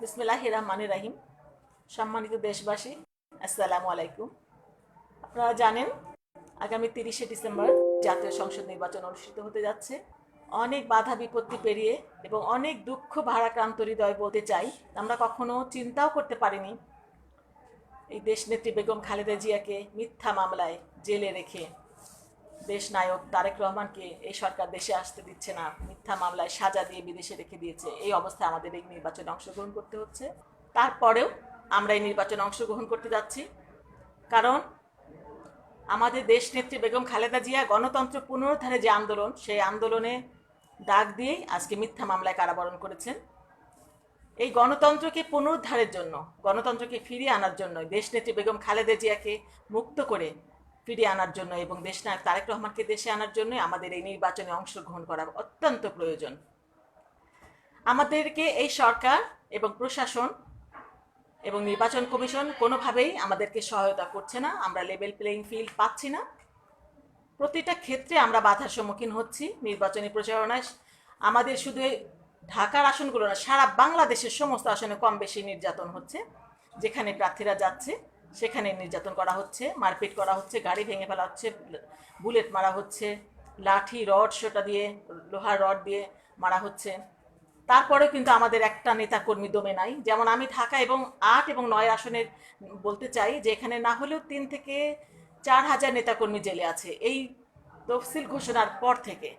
বিসমিল্লাহ রহমান রাহিম। সম্মানিত দেশবাসী, আসসালামু আলাইকুম। আপনারা জানেন, আগামী তিরিশে ডিসেম্বর জাতীয় সংসদ নির্বাচন অনুষ্ঠিত হতে যাচ্ছে। অনেক বাধা বিপত্তি পেরিয়ে এবং অনেক দুঃখ ভারাক্রান্ত হৃদয় বলতে চাই, আমরা কখনো চিন্তাও করতে পারিনি। এই দেশনেত্রী বেগম খালেদা জিয়াকে মিথ্যা মামলায় জেলে রেখে দেশ নায়ক তারেক রহমানকে এই সরকার দেশে আসতে দিচ্ছে না, মিথ্যা মামলায় সাজা দিয়ে বিদেশে রেখে দিয়েছে, এই অবস্থায় আমাদের এই নির্বাচনে অংশগ্রহণ করতে হচ্ছে। তারপরেও আমরা এই নির্বাচনে অংশগ্রহণ করতে যাচ্ছি। কারণ আমাদের দেশ নেত্রী বেগম খালেদা জিয়া গণতন্ত্র পুনরুদ্ধারে যে আন্দোলন, সেই আন্দোলনে ডাক দিয়েই আজকে মিথ্যা মামলায় কারাবরণ করেছেন। এই গণতন্ত্রকে পুনরুদ্ধারের জন্য, গণতন্ত্রকে ফিরিয়ে আনার জন্য দেশনেত্রী বেগম খালেদা জিয়াকে মুক্ত করে ফিরিয়ে আনার জন্য এবং দেশনায়ক তারেক রহমানকে দেশে আনার জন্য আমাদের এই নির্বাচনে অংশগ্রহণ করা অত্যন্ত প্রয়োজন। আমাদেরকে এই সরকার এবং প্রশাসন এবং নির্বাচন কমিশন কোনোভাবেই আমাদেরকে সহায়তা করছে না, আমরা লেভেল প্লেইং ফিল্ড পাচ্ছি না। প্রতিটা ক্ষেত্রে আমরা বাধার সম্মুখীন হচ্ছি নির্বাচনী প্রচারণায়। আমাদের শুধু ঢাকার আসনগুলো না, সারা বাংলাদেশের সমস্ত আসনে কম বেশি নির্যাতন হচ্ছে, যেখানে প্রার্থীরা যাচ্ছে। সেখানে নির্যাতন করা হচ্ছে, মারপিট করা হচ্ছে, গাড়ি ভেঙে ফেলা হচ্ছে, বুলেট মারা হচ্ছে, লাঠি, রড সেটা দিয়ে, লোহার রড দিয়ে মারা হচ্ছে। তারপরেও কিন্তু আমাদের একটা নেতা কর্মী দমে নাই। যেমন আমি ঢাকা এবং আট এবং নয় আসনের বলতে চাই যে এখানে না হলেও তিন থেকে চার হাজার নেতাকর্মী জেলে আছে। এই তফসিল ঘোষণার পর থেকে।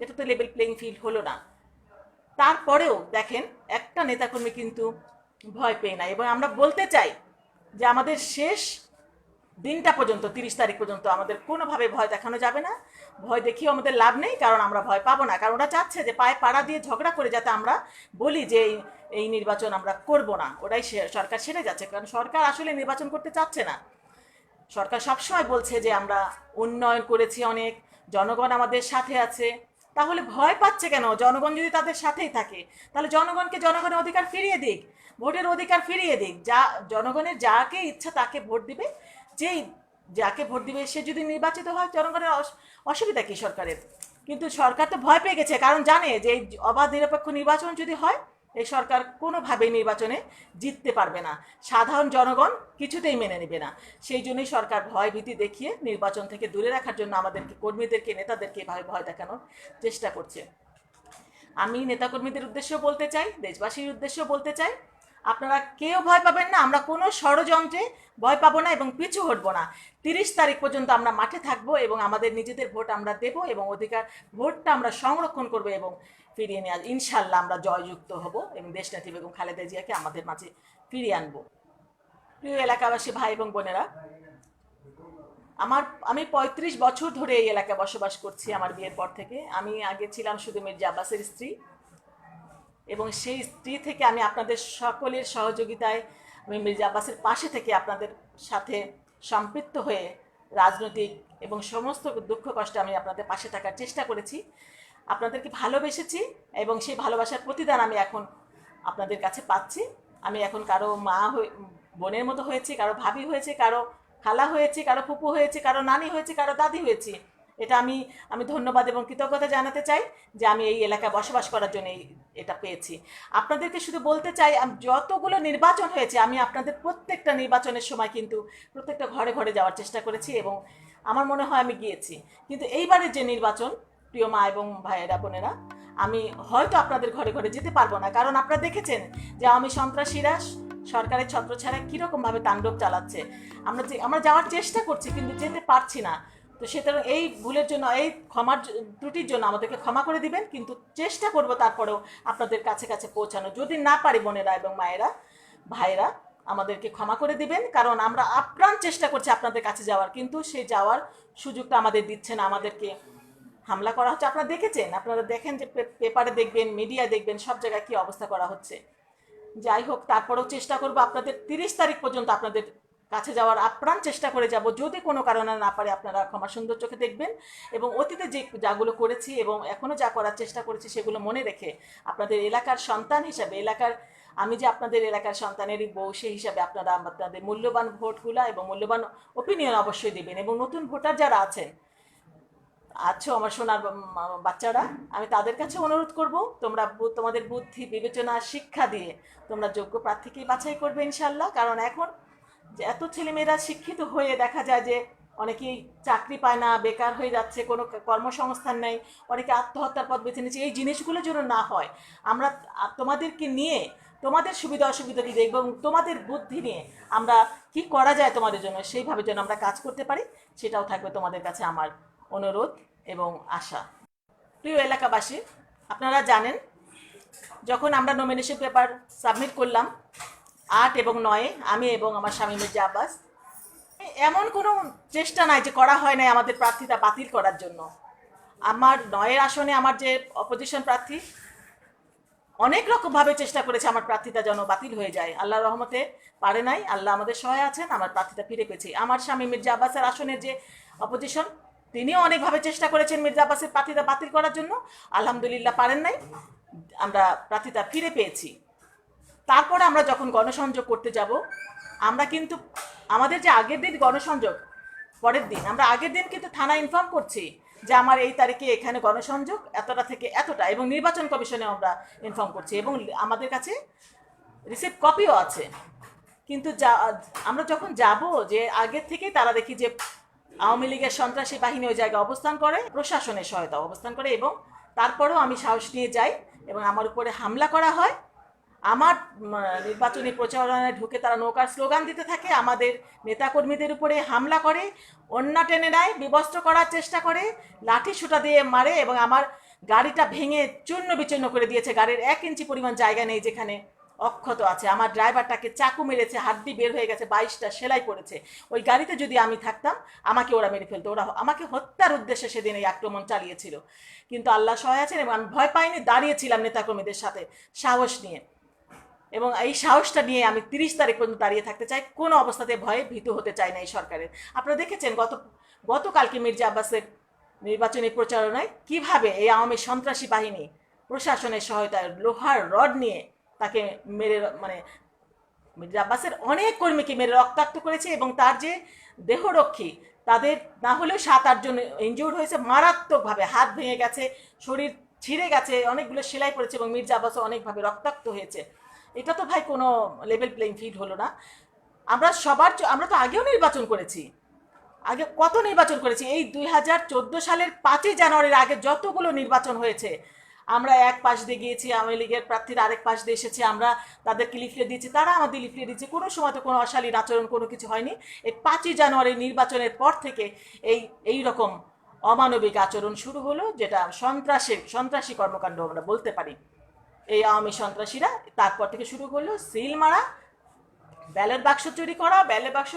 এটা তো লেভেল প্লেইং ফিল্ড হলো না। তারপরেও দেখেন, একটা নেতাকর্মী কিন্তু ভয় পেয়ে নাই। এবং আমরা বলতে চাই যে আমাদের শেষ দিনটা পর্যন্ত, তিরিশ তারিখ পর্যন্ত আমাদের কোনোভাবে ভয় দেখানো যাবে না। ভয় দেখিয়েও আমাদের লাভ নেই, কারণ আমরা ভয় পাবো না। কারণ ওরা চাচ্ছে যে পায়ে পাড়া দিয়ে ঝগড়া করে যাতে আমরা বলি যে এই এই নির্বাচন আমরা করব না। ওটাই সরকার সেরে যাচ্ছে, কারণ সরকার আসলে নির্বাচন করতে চাচ্ছে না। সরকার সবসময় বলছে যে আমরা উন্নয়ন করেছি অনেক, জনগণ আমাদের সাথে আছে। তাহলে ভয় পাচ্ছে কেন? জনগণ যদি তাদের সাথেই থাকে, তাহলে জনগণকে জনগণের অধিকার ফিরিয়ে দিক, ভোটের অধিকার ফিরিয়ে দিক। যা, জনগণের যাকে ইচ্ছা তাকে ভোট দিবে। যেই যাকে ভোট দিবে, সে যদি নির্বাচিত হয়, জনগণের অস- অসুবিধা কী সরকারের? কিন্তু সরকার তো ভয় পেয়ে গেছে, কারণ জানে যে অবাধ নিরপেক্ষ নির্বাচন যদি হয় এই সরকার কোনোভাবেই নির্বাচনে জিততে পারবে না। সাধারণ জনগণ কিছুতেই মেনে নেবে না। সেই জন্যই সরকার ভয় ভীতি দেখিয়ে নির্বাচন থেকে দূরে রাখার জন্য আমাদেরকে, কর্মীদেরকে, নেতাদেরকে এভাবে ভয় দেখানোর চেষ্টা করছে। আমি নেতাকর্মীদের উদ্দেশ্য বলতে চাই, দেশবাসীর উদ্দেশ্য বলতে চাই আপনারা কেউ ভয় পাবেন না, আমরা কোনো ষড়যন্ত্রে ভয় পাবো না এবং পিছু হটবো না। তিরিশ তারিখ পর্যন্ত আমরা মাঠে থাকব এবং আমাদের নিজেদের ভোট আমরা দেব এবং অধিকার ভোটটা আমরা সংরক্ষণ করব এবং ফিরিয়ে নিয়ে ইনশাল্লাহ আমরা জয়যুক্ত হব এবং দেশনেত্রী বেগম খালেদা জিয়াকে আমাদের মাঝে ফিরিয়ে আনব। প্রিয় এলাকাবাসী, ভাই এবং বোনেরা, আমার, আমি পঁয়ত্রিশ বছর ধরে এই এলাকায় বসবাস করছি আমার বিয়ের পর থেকে। আমি আগে ছিলাম শুধু মির্জা আব্বাসের স্ত্রী এবং সেই স্ত্রী থেকে আমি আপনাদের সকলের সহযোগিতায় আমি মির্জা আব্বাসের পাশে থেকে আপনাদের সাথে সম্পৃক্ত হয়ে রাজনৈতিক এবং সমস্ত দুঃখ কষ্টে আমি আপনাদের পাশে থাকার চেষ্টা করেছি। আপনাদেরকে ভালোবেসেছি এবং সেই ভালোবাসার প্রতিদান আমি এখন আপনাদের কাছে পাচ্ছি। আমি এখন কারও মা হয়ে, বোনের মতো হয়েছি, কারও ভাবি হয়েছে, কারও খালা হয়েছে, কারও ফুপু হয়েছে, কারও নানি হয়েছে, কারও দাদি হয়েছি। এটা আমি আমি ধন্যবাদ এবং কৃতজ্ঞতা জানাতে চাই যে আমি এই এলাকায় বসবাস করার জন্য এটা পেয়েছি। আপনাদেরকে শুধু বলতে চাই যতগুলো নির্বাচন হয়েছে, আমি আপনাদের প্রত্যেকটা নির্বাচনের সময় কিন্তু প্রত্যেকটা ঘরে ঘরে যাওয়ার চেষ্টা করেছি এবং আমার মনে হয় আমি গিয়েছি। কিন্তু এইবারের যে নির্বাচন, প্রিয় মা এবং ভাইয়েরা, বোনেরা, আমি হয়তো আপনাদের ঘরে ঘরে যেতে পারব না। কারণ আপনারা দেখেছেন যে আমি সন্ত্রাসীরা সরকারের ছত্রছাড়া কীরকমভাবে তাণ্ডব চালাচ্ছে। আমরা যে, আমরা যাওয়ার চেষ্টা করছি, কিন্তু যেতে পারছি না। তো সুতরাং এই ভুলের জন্য, এই ক্ষমার ত্রুটির জন্য আমাদেরকে ক্ষমা করে দিবেন, কিন্তু চেষ্টা করব তারপরেও আপনাদের কাছে কাছে পৌঁছানো। যদি না পারি বোনেরা এবং মায়েরা ভাইরা আমাদেরকে ক্ষমা করে দিবেন, কারণ আমরা আপ্রাণ চেষ্টা করছি আপনাদের কাছে যাওয়ার, কিন্তু সেই যাওয়ার সুযোগটা আমাদের দিচ্ছে না, আমাদেরকে হামলা করা হচ্ছে। আপনারা দেখেছেন, আপনারা দেখেন যে পেপারে দেখবেন মিডিয়া দেখবেন, সব জায়গায় কি অবস্থা করা হচ্ছে। যাই হোক, তারপরেও চেষ্টা করব আপনাদের তিরিশ তারিখ পর্যন্ত আপনাদের কাছে যাওয়ার আপ্রাণ চেষ্টা করে যাব যদি কোনো কারণে না পারে আপনারা ক্ষমা সুন্দর চোখে দেখবেন এবং অতীতে যে যাগুলো করেছি এবং এখনও যা করার চেষ্টা করেছি সেগুলো মনে রেখে আপনাদের এলাকার সন্তান হিসাবে, এলাকার, আমি যে আপনাদের এলাকার সন্তানেরই বউ, সেই হিসাবে আপনারা আপনাদের মূল্যবান ভোটগুলা এবং মূল্যবান ওপিনিয়ন অবশ্যই দিবেন এবং নতুন ভোটার যারা আছেন, আছো আমার সোনার বাচ্চারা, আমি তাদের কাছে অনুরোধ করব, তোমরা তোমাদের বুদ্ধি, বিবেচনা, শিক্ষা দিয়ে তোমরা যোগ্য প্রার্থীকেই বাছাই করবে ইনশাল্লাহ কারণ এখন যে এত ছেলেমেয়েরা শিক্ষিত হয়ে দেখা যায় যে অনেকেই চাকরি পায় না, বেকার হয়ে যাচ্ছে, কোনো কর্মসংস্থান নেই, অনেকে আত্মহত্যার পথ বেছে নিচ্ছে, এই জিনিসগুলো যেন না হয়। আমরা তোমাদেরকে নিয়ে, তোমাদের সুবিধা অসুবিধা দিতে এবং তোমাদের বুদ্ধি নিয়ে আমরা কি করা যায় তোমাদের জন্য, সেইভাবে যেন আমরা কাজ করতে পারি, সেটাও থাকবে তোমাদের কাছে আমার অনুরোধ এবং আশা। প্রিয় এলাকাবাসী, আপনারা জানেন, যখন আমরা নমিনেশন পেপার সাবমিট করলাম আট এবং নয়ে, আমি এবং আমার স্বামী মির্জা আব্বাস। এমন কোনো চেষ্টা নাই যে করা হয় নাই আমাদের প্রার্থীতা বাতিল করার জন্য। আমার নয়ের আসনে আমার যে অপোজিশন প্রার্থী, অনেক রকমভাবে চেষ্টা করেছে আমার প্রার্থীতা যেন বাতিল হয়ে যায়। আল্লাহ রহমতে পারে নাই, আল্লাহ আমাদের সহায় আছেন, আমার প্রার্থীতা ফিরে পেয়েছি। আমার স্বামী মির্জা আব্বাসের আসনের যে অপোজিশন তিনিও অনেকভাবে চেষ্টা করেছেন মির্জা আব্বাসের প্রার্থীতা বাতিল করার জন্য। আলহামদুলিল্লাহ পারেন নাই, আমরা প্রার্থীতা ফিরে পেয়েছি। তারপরে আমরা যখন গণসংযোগ করতে যাব, আমরা কিন্তু আমাদের যে আগের দিন গণসংযোগ, পরের দিন, আমরা আগের দিন কিন্তু থানা ইনফর্ম করছি যে আমার এই তারিখে এখানে গণসংযোগ, এতটা থেকে এতটা, এবং নির্বাচন কমিশনে আমরা ইনফর্ম করছি, এবং আমাদের কাছে রিসিপ্ট কপিও আছে। কিন্তু যা, আমরা যখন যাব, যে আগের থেকেই তারা দেখি যে আওয়ামী লীগের সন্ত্রাসী বাহিনী ওই জায়গায় অবস্থান করে, প্রশাসনের সহায়তা অবস্থান করে, এবং তারপরেও আমি সাহস নিয়ে যাই, এবং আমার উপরে হামলা করা হয় আমার নির্বাচনী প্রচারণায় ঢুকে তারা নৌকার স্লোগান দিতে থাকে, আমাদের নেতাকর্মীদের উপরে হামলা করে, অন্যা টেনে নেয়, বিবস্ত্র করার চেষ্টা করে, লাঠি সুটা দিয়ে মারে এবং আমার গাড়িটা ভেঙে চূর্ণ বিচূর্ণ করে দিয়েছে। গাড়ির এক ইঞ্চি পরিমাণ জায়গা নেই যেখানে অক্ষত আছে। আমার ড্রাইভারটাকে চাকু মেরেছে, হাড্ডি বের হয়ে গেছে, বাইশটা সেলাই পড়েছে ওই গাড়িতে যদি আমি থাকতাম, আমাকে ওরা মেরে ফেলতো। ওরা আমাকে হত্যার উদ্দেশ্যে সেদিন এই আক্রমণ চালিয়েছিল। কিন্তু আল্লাহ সহায় আছেন এবং আমি ভয় পাইনি দাঁড়িয়েছিলাম নেতাকর্মীদের সাথে, সাহস নিয়ে। এবং এই সাহসটা নিয়ে আমি তিরিশ তারিখ পর্যন্ত দাঁড়িয়ে থাকতে চাই, কোনো অবস্থাতে ভয়ে ভীত হতে চাই না এই সরকারের। আপনারা দেখেছেন গত, গতকালকে মির্জা আব্বাসের নির্বাচনী প্রচারণায় কীভাবে এই আওয়ামী সন্ত্রাসী বাহিনী প্রশাসনের সহায়তায় লোহার রড নিয়ে তাকে মেরে মানে মির্জা আব্বাসের অনেক কর্মীকে মেরে রক্তাক্ত করেছে এবং তার যে দেহরক্ষী, তাদের না হলেও সাত আটজন ইনজিওর্ড হয়েছে, মারাত্মকভাবে হাত ভেঙে গেছে, শরীর ছিঁড়ে গেছে, অনেকগুলো সেলাই পড়েছে এবং মির্জা আব্বাসও অনেকভাবে রক্তাক্ত হয়েছে। এটা তো ভাই কোনো লেভেল প্লেইং ফিল্ড হলো না। আমরা সবার আমরা তো আগেও নির্বাচন করেছি। আগে কত নির্বাচন করেছি? এই দুই হাজার চোদ্দ সালের পাঁচই জানুয়ারির আগে যতগুলো নির্বাচন হয়েছে, আমরা এক পাশ দিয়ে গিয়েছি, আওয়ামী লীগের প্রার্থীরা আরেক পাশ দিয়ে এসেছি, আমরা তাদেরকে লিফলে দিয়েছি, তারা আমাদের লিফলে দিয়েছে। কোনো সময় তো কোনো অশালীন আচরণ, কোনো কিছু হয়নি। এই পাঁচই জানুয়ারির নির্বাচনের পর থেকে এই এই রকম অমানবিক আচরণ শুরু হলো, যেটা সন্ত্রাসী সন্ত্রাসী কর্মকাণ্ড আমরা বলতে পারি। এই আওয়ামী সন্ত্রাসীরা তারপর থেকে শুরু করল সিল মারা, ব্যালট বাক্স চুরি করা, ব্যালট বাক্স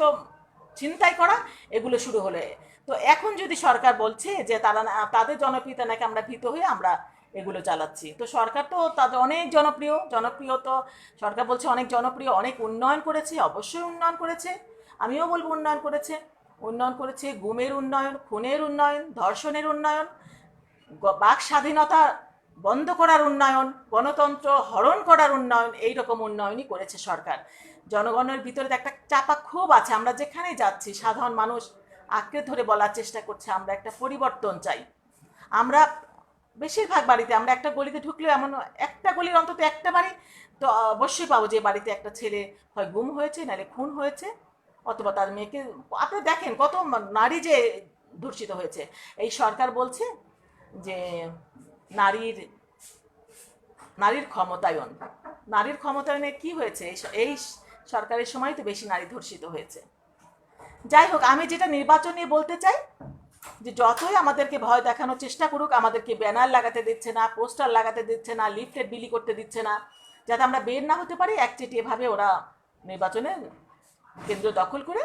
ছিনতাই করা, এগুলো শুরু হলো। তো এখন যদি সরকার বলছে যে তারা তাদের জনপ্রিয়তা নাকি আমরা ভীত হয়ে আমরা এগুলো চালাচ্ছি। তো সরকার তো তাদের অনেক জনপ্রিয় জনপ্রিয় তো সরকার বলছে অনেক জনপ্রিয়, অনেক উন্নয়ন করেছে, অবশ্যই উন্নয়ন করেছে। আমিও বলব উন্নয়ন করেছে। উন্নয়ন করেছে গুমের উন্নয়ন, খুনের উন্নয়ন, ধর্ষণের উন্নয়ন, বাক স্বাধীনতা বন্ধ করার উন্নয়ন, গণতন্ত্র হরণ করার উন্নয়ন এই রকম উন্নয়নই করেছে সরকার। জনগণের ভিতরে একটা চাপা খুব আছে, আমরা যেখানেই যাচ্ছি, সাধারণ মানুষ আঁকড়ে ধরে বলার চেষ্টা করছে, আমরা একটা পরিবর্তন চাই। আমরা বেশিরভাগ বাড়িতে, আমরা একটা গলিতে ঢুকলেও এমন একটা গলির অন্তত একটা বাড়ি তো অবশ্যই পাবো যে বাড়িতে একটা ছেলে হয় গুম হয়েছে, নাহলে খুন হয়েছে, অথবা তার মেয়েকে, আপনি দেখেন কত নারী যে ধর্ষিত হয়েছে। এই সরকার বলছে যে নারীর নারীর ক্ষমতায়ন। নারীর ক্ষমতায়নে কি হয়েছে? এই সরকারের সময় তো বেশি নারী ধর্ষিত হয়েছে। যাই হোক, আমি যেটা নির্বাচন নিয়ে বলতে চাই, যে যতই আমাদেরকে ভয় দেখানোর চেষ্টা করুক, আমাদেরকে ব্যানার লাগাতে দিচ্ছে না, পোস্টার লাগাতে দিচ্ছে না, লিফলেট বিলি করতে দিচ্ছে না, যাতে আমরা বের না হতে পারি একচেটিয়াভাবে ওরা নির্বাচনে কেন্দ্র দখল করে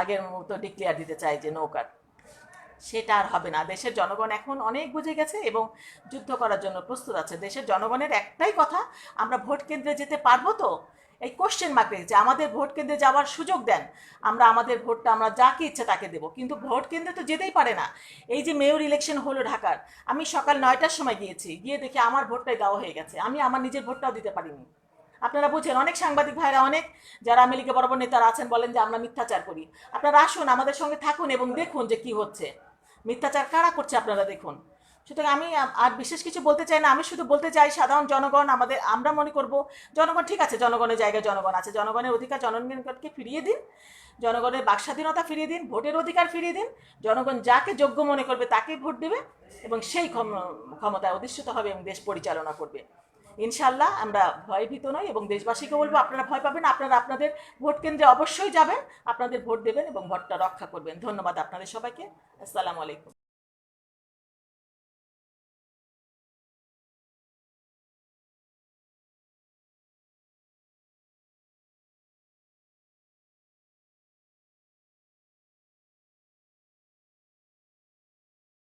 আগের মতো ডিক্লেয়ার দিতে চায় যে নৌকার। সেটা আর হবে না। দেশের জনগণ এখন অনেক বুঝে গেছে এবং যুদ্ধ করার জন্য প্রস্তুত আছে। দেশের জনগণের একটাই কথা, আমরা ভোট কেন্দ্রে যেতে পারব তো? এই কোশ্চেন মার্ক রেখেছে আমাদের ভোট কেন্দ্রে যাওয়ার সুযোগ দেন, আমরা আমাদের ভোটটা, আমরা যাকে ইচ্ছে তাকে দেবো। কিন্তু ভোট কেন্দ্রে তো যেতেই পারে না। এই যে মেয়র ইলেকশন হলো ঢাকার, আমি সকাল নয়টার সময় গিয়েছি, গিয়ে দেখি আমার ভোটটাই দেওয়া হয়ে গেছে। আমি আমার নিজের ভোটটাও দিতে পারিনি। আপনারা বুঝেন, অনেক সাংবাদিক ভাইরা, অনেক যারা বড় বড় নেতারা আছেন বলেন যে আমরা মিথ্যাচার করি। আপনারা আসুন আমাদের সঙ্গে থাকুন এবং দেখুন যে কি হচ্ছে। মিথ্যাচার কারা করছে আপনারা দেখুন। সুতরাং আমি আর বিশেষ কিছু বলতে চাই না, আমি শুধু বলতে চাই, সাধারণ জনগণ আমাদের, আমরা মনে করব, জনগণ ঠিক আছে, জনগণের জায়গায় জনগণ আছে, জনগণের অধিকার জনগণকে ফিরিয়ে দিন, জনগণের বাকস্বাধীনতা ফিরিয়ে দিন, ভোটের অধিকার ফিরিয়ে দিন, জনগণ যাকে যোগ্য মনে করবে তাকেই ভোট দেবে এবং সেই ক্ষম- ক্ষমতায় অধিষ্ঠিত হবে এবং দেশ পরিচালনা করবে। ইনশাল্লাহ আমরা ভয় ভীত নই এবং দেশবাসীকে বলব, আপনারা ভয় পাবেন, আপনারা আপনাদের ভোট কেন্দ্রে অবশ্যই যাবেন, আপনাদের ভোট দেবেন এবং ভোটটা রক্ষা করবেন। ধন্যবাদ আপনাদের সবাইকে। আসসালামু আলাইকুম।